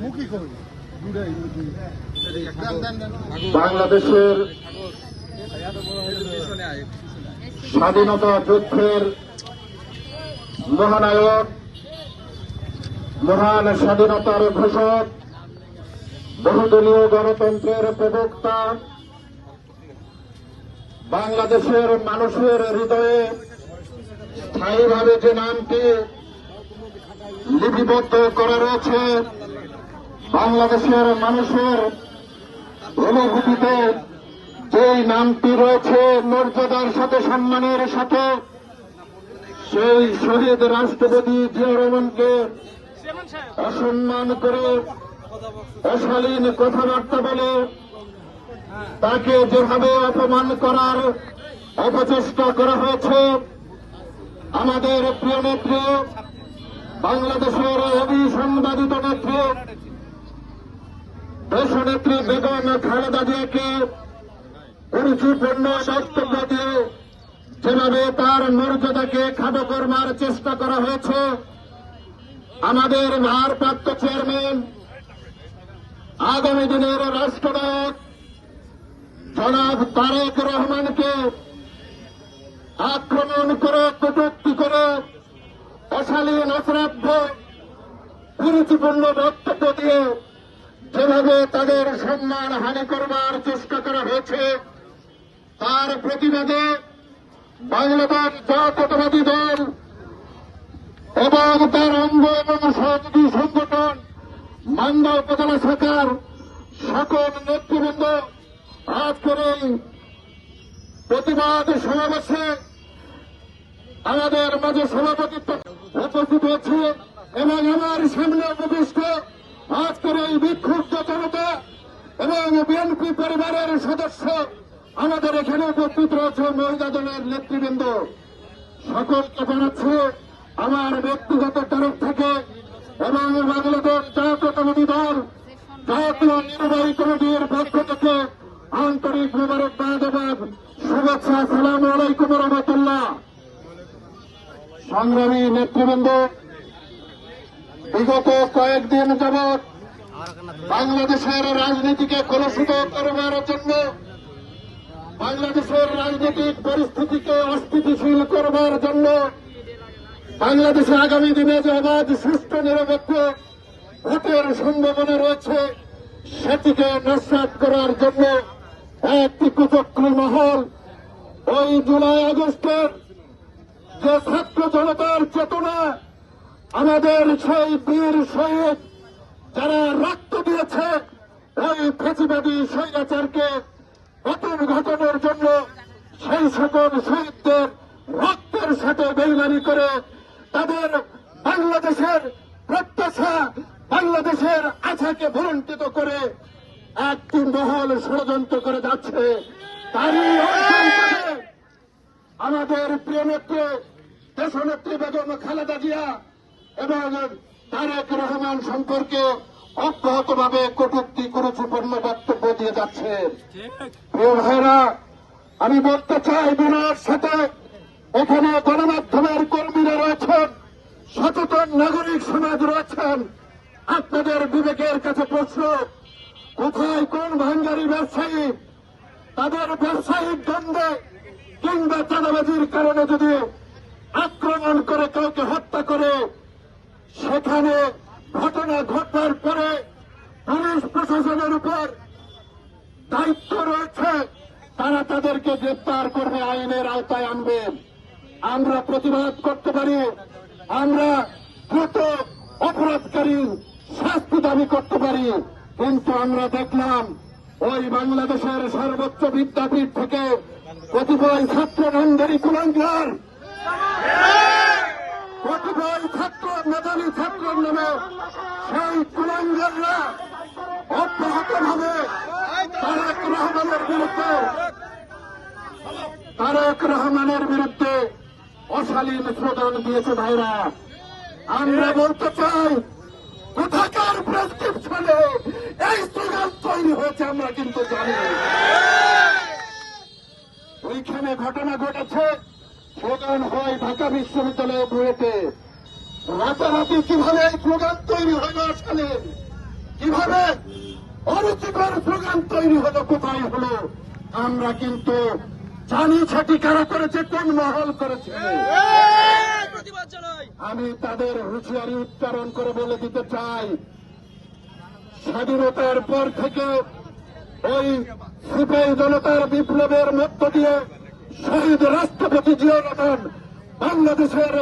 মুখী করুন বাংলাদেশের স্বাধীনতা যুদ্ধের মহানায়ক মহান স্বাধীনতার ঘোষক বহুদলীয় গণতন্ত্রের প্রবক্তা বাংলাদেশের মানুষের হৃদয়ে স্থায়ীভাবে যে নামটি লিপিবদ্ধ করা রয়েছে বাংলাদেশের মানুষের অনুভূতিতে। যেই নামটি রয়েছে, মর্যাদার সাথে, সম্মানের সাথে, সেই শহীদ রাষ্ট্রপতি জিয়া রহমানকে অসম্মান করে অশালীন কথাবার্তা বলে তাকে যেভাবে অপমান করার অপচেষ্টা করা হয়েছে, আমাদের প্রিয় নেত্রী বাংলাদেশের অভিসংবাদিত নেত্রী, দেশনেত্রী বেগম খালেদা জিয়াকে গুরুত্বপূর্ণ বক্তব্য দিয়ে যেভাবে তার মর্যাদাকে খাটো করবার চেষ্টা করা হয়েছে, আমাদের ভারপ্রাপ্ত চেয়ারম্যান, আগামী দিনের রাষ্ট্রনায়ক জনাব তারেক রহমানকে আক্রমণ করে কটুক্তি করে অশালীন, অশ্রাব্য গুরুত্বপূর্ণ বক্তব্য দিয়ে যেভাবে তাদের সম্মান হানি করবার চেষ্টা করা হয়েছে, তার প্রতিবাদে বাংলাদেশ জাতীয়তাবাদী দল এবং তার অঙ্গ এবং সহযোগী সংগঠন মান্দা উপজেলা শাখার সকল নেতৃবৃন্দ আজকের এই প্রতিবাদ সমাবেশে আমাদের মাঝে সভাপতিত্ব উপস্থিত হয়েছে এবং আমার সামনে উপবিষ্ট আজকের এই বিক্ষুব্ধ জনতা এবং বিএনপি পরিবারের সদস্য আমাদের এখানে উপস্থিত রয়েছে মহিলা দলের নেতৃবৃন্দ। সকলকে জানাচ্ছে আমার ব্যক্তিগত তরফ থেকে এবং বাংলাদেশ জাতীয়তাবাদী দল, জাতীয় নির্বাহী কমিটির পক্ষ থেকে আন্তরিক মোবারকবাদ এবং শুভেচ্ছা। সালাম আলাইকুম রহমতুল্লাহ। সংগ্রামী নেতৃবৃন্দ, বিগত কয়েকদিন যাবৎ বাংলাদেশের রাজনীতিকে কলুষিত করবার জন্য বাংলাদেশের রাজনৈতিক পরিস্থিতিকে অস্থিতিশীল করবার জন্য বাংলাদেশে আগামী দিনে যে অবাধ সুষ্ঠু নিরপেক্ষ ভোটের সম্ভাবনা রয়েছে, সেটিকে নস্বাত করার জন্য একটি কুচক্রী মহল ওই জুলাই আগস্টের যে ছাত্র জনতার চেতনা, আমাদের সেই বীর শহীদ যারা রক্ত দিয়েছে, ওই ফেসিবাদী স্বৈরাচারকে নতুন ঘটনার জন্য সেই সকল শহীদদের রক্তের সাথে বেইমানি করে তাদের বাংলাদেশের প্রত্যাশা, বাংলাদেশের আশাকে ভুলণ্ঠিত করে একটি মহল ষড়যন্ত্র করে যাচ্ছে। তারই আমাদের প্রিয় নেত্রী, দেশনেত্রী বেগম খালেদা জিয়া এবং তারেক রহমান সম্পর্কে অব্যাহতভাবে কটূক্তি গুরুত্বপূর্ণ বক্তব্য দিয়ে যাচ্ছে প্রিয় ভাইরা আমি বলতে চাই বিনয়ের সাথে, এখানে গণমাধ্যমের কর্মীরা রয়েছেন, সচেতন নাগরিক সমাজ রয়েছেন। আপনাদের বিবেকের কাছে প্রশ্ন, কোথায় কোন ভাঙ্গারি ব্যবসায়ী তাদের ব্যবসায়িক দ্বন্দ্বে কিংবা চাঁদাবাজির কারণে যদি আক্রমণ করে কাউকে হত্যা করে, সেখানে ঘটনা ঘটবার পরে পুলিশ প্রশাসনের উপর দায়িত্ব রয়েছে, তারা তাদেরকে গ্রেপ্তার করবে, আইনের আওতায় আনবে। আমরা প্রতিবাদ করতে পারি, আমরা দ্রুত অপরাধকারী শাস্তি দাবি করতে পারি, কিন্তু আমরা দেখলাম ওই বাংলাদেশের সর্বোচ্চ বিদ্যাপীঠ থেকে কতিপয় ছাত্র নন্দারি কুলাঙ্গার। কতিপয় ছাত্র, মেধাবী ছাত্রের নামে সেই কুলাঙ্গাররা অব্যাহত ভাবে তারেক রহমানের বিরুদ্ধে, তারেক রহমানের বিরুদ্ধে অশালীন স্লোগান দিয়েছে ভাইরা। আমরা বলতে চাই, কোথাকার প্রেসক্রিপশনে এই স্লোগান তৈরি হয়েছে আমরা কিন্তু জানি ওইখানে ঘটনা ঘটেছে স্লোগান হয় ঢাকা বিশ্ববিদ্যালয়ে বুয়েটে। রাতারাতি কীভাবে এই স্লোগান তৈরি হলো আসলে কীভাবে অরুচিকর স্লোগান তৈরি হলো, কোথায় হলো? আমরা কিন্তু জানি সেটি কারা করেছে, কোন মহল করেছে। আমি তাদের হুঁশিয়ারি উচ্চারণ করে বলে দিতে চাই। স্বাধীনতার পর থেকে ওই সিপাহী জনতার বিপ্লবের মধ্য দিয়ে শহীদ রাষ্ট্রপতি জিয়াউর রহমান বাংলাদেশের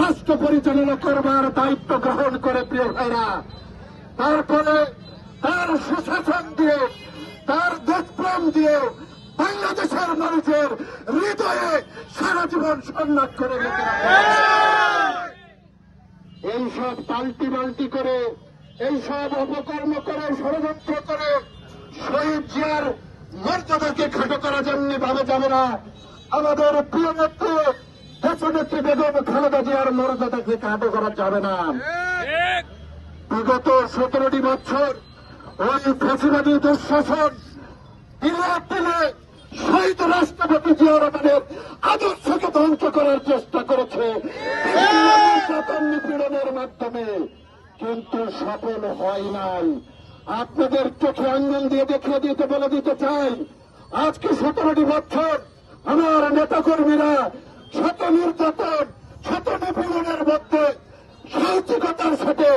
রাষ্ট্র পরিচালনা করবার দায়িত্ব গ্রহণ করে, প্রিয় ভাইরা। তারপরে তার সুশাসন দিয়ে, তার দেশপ্রেম দিয়ে বাংলাদেশের মানুষের হৃদয়ে সারা জীবন সন্ন্যাস করে এইসব পাল্টি পাল্টি করে, এইসব অপকর্ম করে, ষড়যন্ত্র করে শহীদ জিয়ার মর্যাদাকে খাটো করা যেমনি ভাবে যাবে না আমাদের প্রিয় নেত্রী দেশনেত্রী বেগম খালেদা জিয়ার মর্যাদাকে খাটো করা যাবে না। বিগত সতেরোটি বছর ওই ফেসিবাদী দুঃশাসন দিলে শহীদ রাষ্ট্রপতি জিয়া রহমানের আদর্শকে ধ্বংস করার চেষ্টা করেছে। নিপীড়নের মাধ্যমে কিন্তু সফল হয় নাই। আপনাদের চোখে আঙ্গুল দিয়ে দেখিয়ে দিতে, বলে দিতে চাই। আজকে সতেরোটি বছর আমার নেতাকর্মীরা শত নির্যাতন, শত নিপীড়নের মধ্যে সাহসিকতার সাথে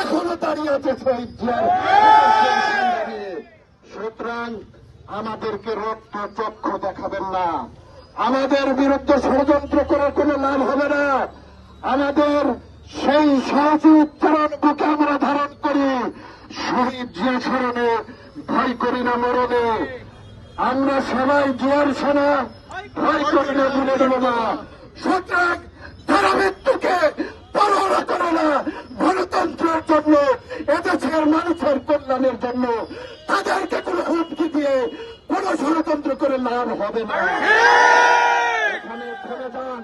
এখনও দাঁড়িয়ে আছে সুতরাং আমাদেরকে রক্ত চক্ষু দেখাবেন না। আমাদের বিরুদ্ধে ষড়যন্ত্র করার কোনো লাভ হবে না। আমাদের সেই সাহসী উচ্চারণ বুকে আমরা ধারণ করি। শহীদ জিয়া স্মরণে ভয় করি না মরণে। আমরা সবাই জিয়ার সেনা ভয় করি না ভুলে দেব না সুতরাং তারা মৃত্যুকে পরোয়া করে না গণতন্ত্রের জন্য এদেশের মানুষের কল্যাণের জন্য তাদেরকে কোনো হুমকি দিয়ে কোনো ষড়যন্ত্র করে লাভ হবে না। এখানে থেমে যান।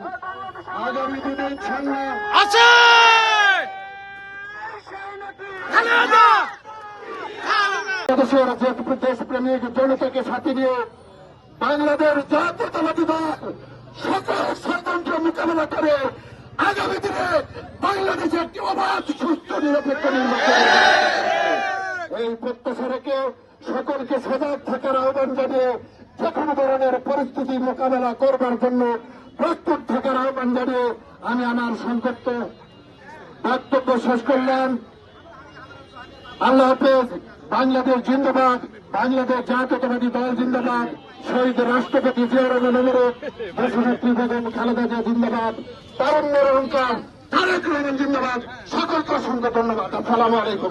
আগামী দিনে ইনশাল্লাহ আছে খালেদা দেশের যে দেশপ্রেমিক জনতাকে সাথে নিয়ে বাংলাদেশ জাতীয়তাবাদী দল সকল ষড়যন্ত্র মোকাবেলা করে আগামী দিনে বাংলাদেশে একটি অবাধ, সুস্থ, নিরপেক্ষ নির্বাচন এই প্রত্যাশা সকলকে সজাগ থাকার আহ্বান জানিয়ে যে কোনো ধরনের পরিস্থিতি মোকাবেলা করবার জন্য প্রস্তুত থাকার আহ্বান জানিয়ে আমি আমার সংক্ষিপ্ত বক্তব্য শেষ করলাম। আল্লাহ হাফেজ। বাংলাদেশ জিন্দাবাদ, বাংলাদেশ জাতীয়তাবাদী দল জিন্দাবাদ, শহীদ রাষ্ট্রপতি জিয়াউর রহমান অনুরোধ দেশনেত্রী বেগম খালেদা জিয়া জিন্দাবাদ, তারুণ্যের অহংকার, তারেক রহমান জিন্দাবাদ, সকলকে অসংখ্য ধন্যবাদ। আসসালামু আলাইকুম।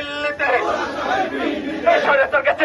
দিল্লিতে। সরকার কাছে